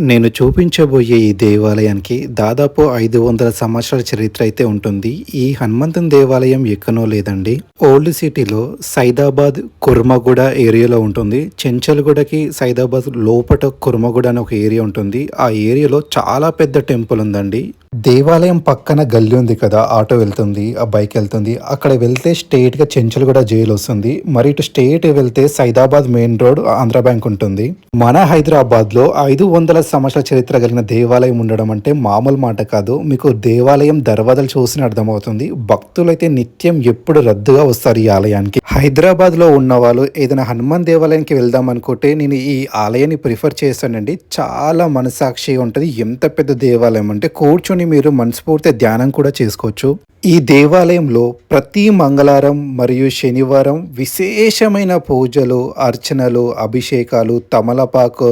నేను చూపించబోయే ఈ దేవాలయానికి దాదాపు ఐదు వందల సంవత్సరాల చరిత్ర అయితే ఉంటుంది. ఈ హనుమంతన్ దేవాలయం ఎక్కనో లేదండి. ఓల్డ్ సిటీలో సైదాబాద్ కుర్మగూడ ఏరియాలో ఉంటుంది. చెంచల్గూడకి సైదాబాద్ లోపట కుర్మగూడ అని ఒక ఏరియా ఉంటుంది. ఆ ఏరియాలో చాలా పెద్ద టెంపుల్ ఉందండి. దేవాలయం పక్కన గల్లి ఉంది కదా ఆటో వెళ్తుంది ఆ బైక్ వెళ్తుంది. అక్కడ వెళ్తే స్టేట్గా చెంచులు కూడా జైలు వస్తుంది. మరి ఇటు స్టేట్ వెళ్తే Saidabad main road Andhra bank ఉంటుంది. మన హైదరాబాద్లో ఐదు వందల సంవత్సరాల చరిత్ర కలిగిన దేవాలయం ఉండడం అంటే మామూలు మాట కాదు. మీకు దేవాలయం దర్వాజలు చూసిన అర్థమవుతుంది. భక్తులైతే నిత్యం ఎప్పుడు రద్దుగా వస్తారు ఈ ఆలయానికి. హైదరాబాద్లో ఉన్న వాళ్ళు ఏదైనా హనుమాన్ దేవాలయానికి వెళ్దాం అనుకుంటే నేను ఈ ఆలయాన్ని ప్రిఫర్ చేస్తానండి. చాలా మనసాక్షి ఉంటుంది. ఎంత పెద్ద దేవాలయం అంటే కూర్చొని మీరు మనస్ఫూర్తి ధ్యానం కూడా చేసుకోవచ్చు. ఈ దేవాలయంలో ప్రతి మంగళవారం మరియు శనివారం విశేషమైన పూజలు అర్చనలు అభిషేకాలు తమలపాకు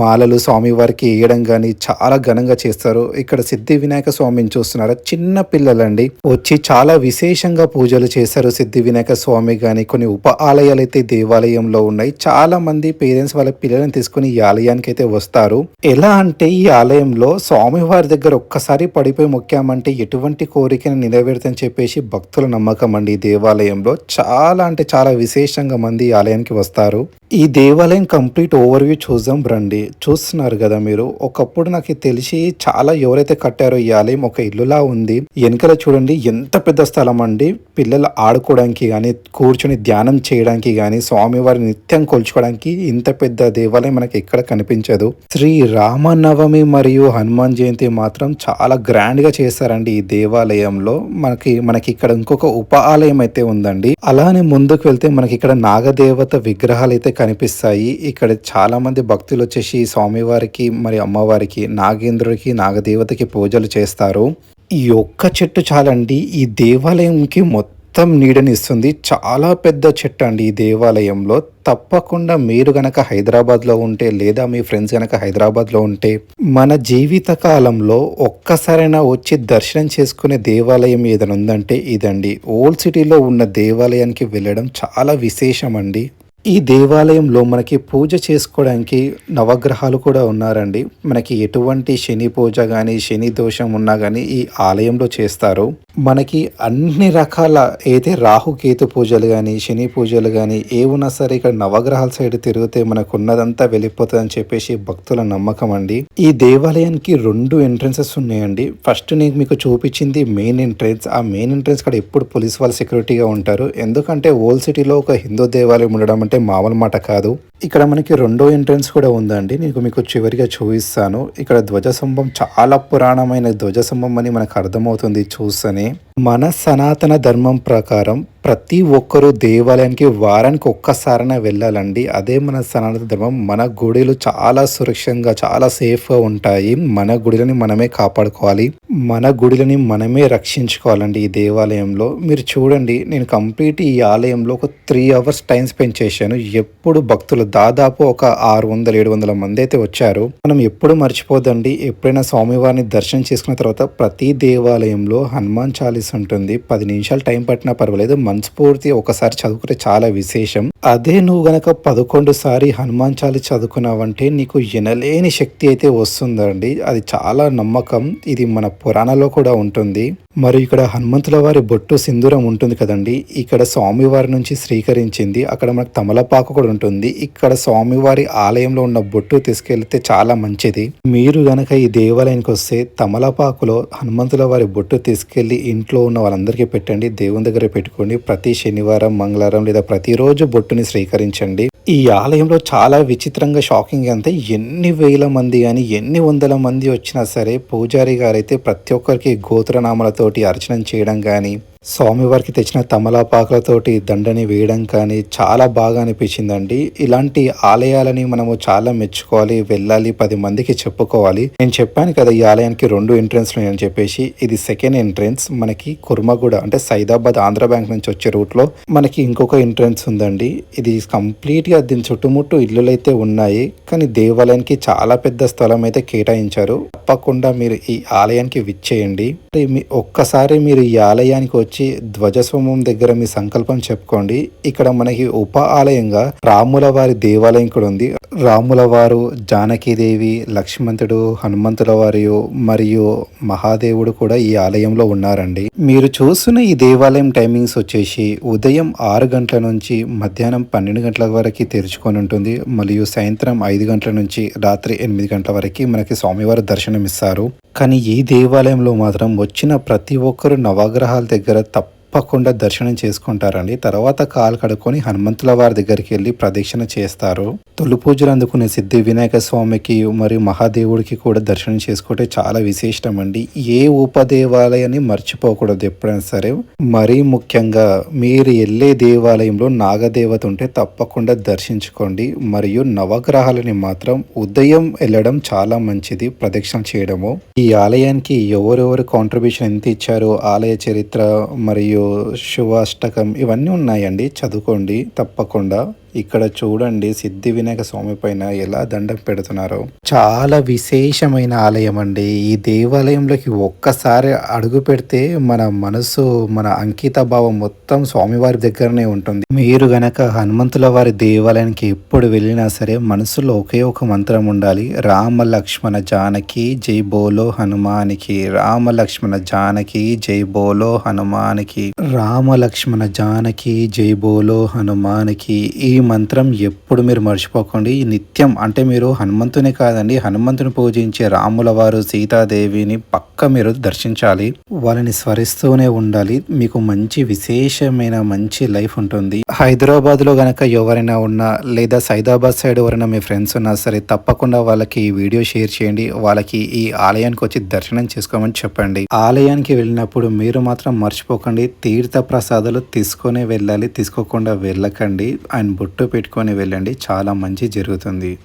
మాలలు స్వామివారికి వేయడం కానీ చాలా ఘనంగా చేస్తారు. ఇక్కడ సిద్ధి వినాయక స్వామిని చూస్తున్నారు? చిన్న పిల్లలండి. వచ్చి చాలా విశేషంగా పూజలు చేస్తారు సిద్ధి వినాయక స్వామి కానీ కొన్ని ఉప ఆలయాలు అయితే దేవాలయంలో ఉన్నాయి. చాలా మంది పేరెంట్స్ వాళ్ళ పిల్లలను తీసుకుని ఈ ఆలయానికి అయితే వస్తారు. ఎలా అంటే ఈ ఆలయంలో స్వామివారి దగ్గర ఒక్కసారి పడిపోయి మొక్కామంటే ఎటువంటి కోరికను నెరవేరుతని చెప్పేసి భక్తుల నమ్మకం అండి ఈ దేవాలయంలో. చాలా అంటే చాలా విశేషంగా మంది ఈ ఆలయానికి వస్తారు. ఈ దేవాలయం కంప్లీట్ ఓవర్వ్యూ చూద్దాం రండి. చూస్తున్నారు కదా మీరు. ఒకప్పుడు నాకు తెలిసి చాలా ఎవరైతే కట్టారో ఈ ఆలయం ఒక ఇల్లులా ఉంది. వెనకల చూడండి ఎంత పెద్ద స్థలం అండి. పిల్లలు ఆడుకోవడానికి కానీ కూర్చొని ధ్యానం చేయడానికి కానీ స్వామివారి నిత్యం కొలుచుకోవడానికి ఇంత పెద్ద దేవాలయం మనకి ఎక్కడ కనిపించదు. శ్రీ రామనవమి మరియు హనుమాన్ జయంతి మాత్రం చాలా గ్రాండ్గా చేస్తారండి ఈ దేవాలయంలో. మనకి మనకి ఇక్కడ ఇంకొక ఉప ఆలయం అయితే ఉందండి. అలానే ముందుకు వెళ్తే మనకి ఇక్కడ నాగదేవత విగ్రహాలు అయితే కనిపిస్తాయి. ఇక్కడ చాలామంది భక్తులు వచ్చేసి స్వామివారికి మరి అమ్మవారికి నాగేంద్రుడికి నాగదేవతకి పూజలు చేస్తారు. ఈ ఒక్క చెట్టు చాలండి. ఈ దేవాలయంకి మొత్తం నీడనిస్తుంది. చాలా పెద్ద చెట్టు అండి ఈ దేవాలయంలో. తప్పకుండా మీరు గనక హైదరాబాద్లో ఉంటే లేదా మీ ఫ్రెండ్స్ గనక హైదరాబాద్లో ఉంటే మన జీవిత కాలంలో ఒక్కసారైనా వచ్చి దర్శనం చేసుకునే దేవాలయం ఏదైనా ఉందంటే ఇదండి. ఓల్డ్ సిటీలో ఉన్న దేవాలయానికి వెళ్ళడం చాలా విశేషం అండి ఈ దేవాలయంలో మనకి పూజ చేసుకోవడానికి నవగ్రహాలు కూడా ఉన్నారండి. మనకి ఎటువంటి శని పూజ కానీ శని దోషం ఉన్నా కానీ ఈ ఆలయంలో చేస్తారు. మనకి అన్ని రకాల అయితే రాహుకేతు పూజలు కానీ శని పూజలు కానీ ఏమున్నా సరే ఇక్కడ నవగ్రహాల సైడ్ తిరిగితే మనకు ఉన్నదంతా వెళ్ళిపోతుంది అని చెప్పేసి భక్తుల నమ్మకం అండి. ఈ దేవాలయానికి రెండు ఎంట్రన్సెస్ ఉన్నాయండి. ఫస్ట్ నేను మీకు చూపించింది మెయిన్ ఎంట్రన్స్ ఆ మెయిన్ ఎంట్రన్స్ ఇక్కడ ఎప్పుడు పోలీస్ వాళ్ళు సెక్యూరిటీగా ఉంటారు. ఎందుకంటే ఓల్డ్ సిటీలో ఒక హిందూ దేవాలయం ఉండడం అంటే మామూలు మాట కాదు. ఇక్కడ మనకి రెండో ఎంట్రన్స్ కూడా ఉందండి. నేను మీకు చివరిగా చూపిస్తాను. ఇక్కడ ధ్వజస్తంభం చాలా పురాణమైన ధ్వజస్తంభం అని మనకు అర్థమవుతుంది చూస్తేనే. మన సనాతన ధర్మం ప్రకారం ప్రతి ఒక్కరూ దేవాలయానికి వారానికి ఒక్కసారైనా వెళ్ళాలండి. అదే మన సనాతన ధర్మం. మన గుడిలు చాలా సురక్షంగా చాలా సేఫ్గా ఉంటాయి. మన గుడిలని మనమే కాపాడుకోవాలి. మన గుడిలని మనమే రక్షించుకోవాలండి ఈ దేవాలయంలో. మీరు చూడండి నేను కంప్లీట్ ఈ ఆలయంలో ఒక త్రీ అవర్స్ టైం స్పెండ్ చేశాను. ఎప్పుడు భక్తులు దాదాపు ఒక ఆరు వందల ఏడు వందల మంది అయితే వచ్చారు. మనం ఎప్పుడు మర్చిపోదండి. ఎప్పుడైనా స్వామివారిని దర్శనం చేసుకున్న తర్వాత ప్రతి దేవాలయంలో హనుమాన్ చాలీస్ ఉంటుంది. పది నిమిషాలు టైం పట్టినా పర్వాలేదు. మనస్ఫూర్తి ఒకసారి చదువుకుంటే చాలా విశేషం. అదే నువ్వు గనక పదకొండు సారి హనుమాన్ చాలి చదువుకున్నావంటే నీకు ఎనలేని శక్తి అయితే వస్తుందండి. అది చాలా నమ్మకం. ఇది మన పురాణాలో కూడా ఉంటుంది. మరి ఇక్కడ హనుమంతుల వారి బొట్టు సింధూరం ఉంటుంది కదండి. ఇక్కడ స్వామివారి నుంచి స్వీకరించింది. అక్కడ మనకు తమలపాకు కూడా ఉంటుంది. ఇక్కడ స్వామివారి ఆలయంలో ఉన్న బొట్టు తీసుకెళ్తే చాలా మంచిది. మీరు గనక ఈ దేవాలయానికి వస్తే తమలపాకులో హనుమంతుల వారి బొట్టు తీసుకెళ్ళి ఇంట్లో ఉన్న వాళ్ళందరికీ పెట్టండి. దేవుని దగ్గర పెట్టుకోండి. ప్రతి శనివారం మంగళవారం లేదా ప్రతిరోజు బొట్టుని స్వీకరించండి. ఈ ఆలయంలో చాలా విచిత్రంగా షాకింగ్ అంతే ఎన్ని వేల మంది కానీ ఎన్ని వందల మంది వచ్చినా సరే పూజారి గారైతే ప్రతి ఒక్కరికి గోత్రనామాలతోటి అర్చన చేయడం కానీ స్వామివారికి తెచ్చిన తమలపాకులతోటి దండని వేయడం కానీ చాలా బాగా అనిపించిందండి. ఇలాంటి ఆలయాలని మనము చాలా మెచ్చుకోవాలి వెళ్ళాలి పది మందికి చెప్పుకోవాలి. నేను చెప్పాను కదా ఈ ఆలయానికి రెండు ఎంట్రన్స్లు అని చెప్పేసి. ఇది సెకండ్ ఎంట్రన్స్ మనకి కుర్మగూడ అంటే సైదాబాద్ ఆంధ్ర బ్యాంక్ నుంచి వచ్చే రూట్లో మనకి ఇంకొక ఎంట్రన్స్ ఉందండి. ఇది కంప్లీట్గా దీని చుట్టుముట్టు ఇల్లులు అయితే ఉన్నాయి. కానీ దేవాలయానికి చాలా పెద్ద స్థలం అయితే కేటాయించారు. తప్పకుండా మీరు ఈ ఆలయానికి విచ్చేయండి. మీ- ఒక్కసారి మీరు ఈ ఆలయానికి వచ్చి వచ్చి ధ్వజస్వమం దగ్గర మీ సంకల్పం చెప్పుకోండి. ఇక్కడ మనకి ఉప ఆలయంగా రాముల వారి దేవాలయం కూడా ఉంది. రాముల వారు జానకీదేవి లక్ష్మంతుడు హనుమంతుల వారి మరియు మహాదేవుడు కూడా ఈ ఆలయంలో ఉన్నారండి. మీరు చూస్తున్న ఈ దేవాలయం టైమింగ్స్ వచ్చేసి ఉదయం ఆరు గంటల నుంచి మధ్యాహ్నం పన్నెండు గంటల వరకు తెరుచుకొని ఉంటుంది. మరియు సాయంత్రం ఐదు గంటల నుంచి రాత్రి ఎనిమిది గంటల వరకు మనకి స్వామివారు దర్శనం ఇస్తారు కానీ ఈ దేవాలయంలో మాత్రం వచ్చిన ప్రతి ఒక్కరు నవగ్రహాల దగ్గర etap. తప్పకుండా దర్శనం చేసుకుంటారండి. తర్వాత కాలు కడుక్కొని హనుమంతుల వారి దగ్గరికి వెళ్ళి ప్రదక్షిణ చేస్తారు. తొలి పూజలు అందుకునే సిద్ధి వినాయక స్వామికి మరియు మహాదేవుడికి కూడా దర్శనం చేసుకుంటే చాలా విశేషం అండి ఏ ఉపదేవాలయాన్ని మర్చిపోకూడదు ఎప్పుడైనా సరే. మరీ ముఖ్యంగా మీరు వెళ్ళే దేవాలయంలో నాగదేవత ఉంటే తప్పకుండా దర్శించుకోండి. మరియు నవగ్రహాలని మాత్రం ఉదయం వెళ్ళడం చాలా మంచిది ప్రదక్షిణ చేయడము. ఈ ఆలయానికి ఎవరెవరు కాంట్రిబ్యూషన్ ఎంత ఇచ్చారో? ఆలయ చరిత్ర మరియు శివాష్టకం ఇవన్నీ ఉన్నాయండి. చదువుకోండి. తప్పకుండా. ఇక్కడ చూడండి సిద్ధి వినాయక స్వామి పైన ఎలా దండం పెడుతున్నారో. చాలా విశేషమైన ఆలయం అండి. ఈ దేవాలయంలోకి ఒక్కసారి అడుగు పెడితే మన మనసు మన అంకిత భావం మొత్తం స్వామివారి దగ్గరనే ఉంటుంది. మీరు గనక హనుమంతుల వారి దేవాలయానికి ఎప్పుడు వెళ్ళినా సరే మనసులో ఒకే ఒక మంత్రం ఉండాలి. రామ లక్ష్మణ జానకి జై బోలో హనుమానికి. రామ లక్ష్మణ జానకి జై బోలో హనుమానికి. రామ లక్ష్మణ జానకి జై బోలో హనుమానికి. ఈ మంత్రం ఎప్పుడు మీరు మర్చిపోకండి. నిత్యం అంటే మీరు హనుమంతుని కాదండి. హనుమంతుని పూజించే రాముల వారు సీతాదేవిని పక్క మీరు దర్శించాలి. వాళ్ళని స్మరిస్తూనే ఉండాలి. మీకు మంచి విశేషమైన మంచి లైఫ్ ఉంటుంది. హైదరాబాద్లో గనక ఎవరైనా ఉన్నా లేదా సైదాబాద్ సైడ్ ఎవరైనా మీ ఫ్రెండ్స్ ఉన్నా సరే తప్పకుండా వాళ్ళకి ఈ వీడియో షేర్ చేయండి. వాళ్ళకి ఈ ఆలయానికి వచ్చి దర్శనం చేసుకోమని చెప్పండి. ఆలయానికి వెళ్ళినప్పుడు మీరు మాత్రం మర్చిపోకండి. తీర్థ ప్రసాదాలు తీసుకొని వెళ్ళాలి. తీసుకోకుండా వెళ్ళకండి. అండ్ బొట్టు పెట్టుకొని వెళ్ళండి. చాలా మంచి జరుగుతుంది.